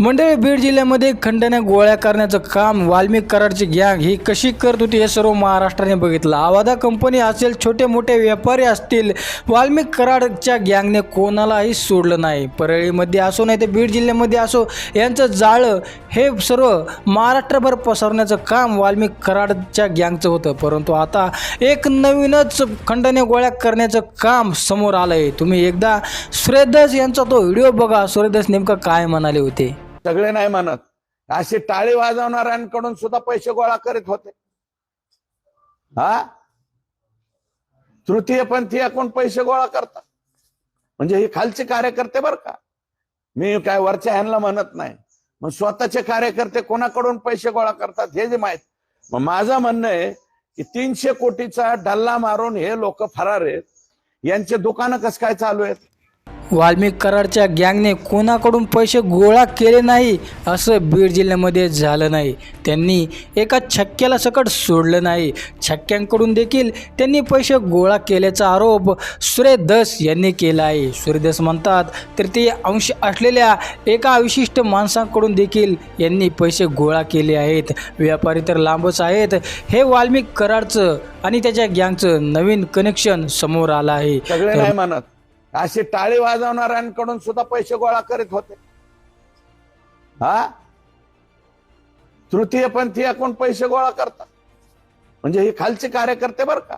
मंडळी बीड जिल्ह्यामध्ये खंडने गोळ्या करण्याचं काम वाल्मिक कराडची गँग ही कशी करत होती हे सर्व महाराष्ट्राने बघितलं. आवादा कंपनी असेल छोटे मोठे व्यापारी असतील वाल्मिक कराडच्या गँगने कोणालाही सोडलं नाही. परळीमध्ये असो नाही तर बीड जिल्ह्यामध्ये असो यांचं जाळं हे सर्व महाराष्ट्रभर पसरण्याचं काम वाल्मिक कराडच्या गँगचं होतं. परंतु आता एक नवीनच खंडने गोळ्या करण्याचं काम समोर आलं आहे तुम्ही एकदा सुरेदास यांचा तो व्हिडिओ बघा. सुरेदास नेमकं काय म्हणाले होते? सगळे नाही म्हणत. असे टाळी वाजवणाऱ्यांकडून सुद्धा पैसे गोळा करीत होते. हा? तृतीय पंथीयाकडून पैसे गोळा करतात? म्हणजे हे खालचे कार्यकर्ते बर का? मी काय वरच्या ह्यांना म्हणत नाही. मग स्वतःचे कार्यकर्ते कोणाकडून पैसे गोळा करतात हे जे माहीत. मग माझं म्हणणं आहे की तीनशे कोटीचा डल्ला मारून हे लोक फरार आहेत. यांचे दुकानं कसं काय चालू आहेत? वाल्मिक कराडच्या गँगने कोणाकडून पैसे गोळा केले नाही असं बीड जिल्ह्यामध्ये झालं नाही. त्यांनी एका छक्क्याला सकट सोडलं नाही. छक्क्यांकडून देखील त्यांनी पैसे गोळा केल्याचा आरोप सुरेदस यांनी केला आहे. सुरेदस म्हणतात तर ते अंश असलेल्या एका विशिष्ट माणसाकडून देखील यांनी पैसे गोळा केले आहेत. व्यापारी तर लांबच आहेत. हे वाल्मिक कराडचं आणि त्याच्या गँगचं नवीन कनेक्शन समोर आलं आहे. असे टाळे वाजवणाऱ्यांकडून सुद्धा पैसे गोळा करीत होते. हा? तृतीय पंथीयाकडून पैसे गोळा करतात? म्हणजे हे खालचे कार्यकर्ते बर का?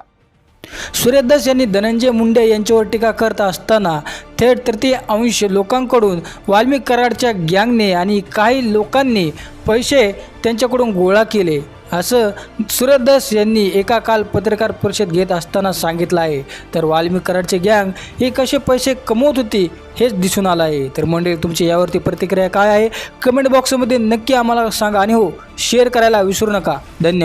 सूर्यदास यांनी धनंजय मुंडे यांच्यावर टीका करत असताना थेट तृतीय अंश लोकांकडून वाल्मिक कराडच्या गँगने आणि काही लोकांनी पैसे त्यांच्याकडून गोळा केले. असं सूरतदास यांनी एका काल पत्रकार परिषद घेत असताना सांगितलं आहे. तर वाल्मिकराडचे गँग हे कसे पैसे कमवत होती हेच दिसून आलं आहे. तर मंडळी तुमची यावरती प्रतिक्रिया काय आहे? कमेंट बॉक्समध्ये नक्की आम्हाला सांगा आणि हो शेअर करायला विसरू नका. धन्यवाद.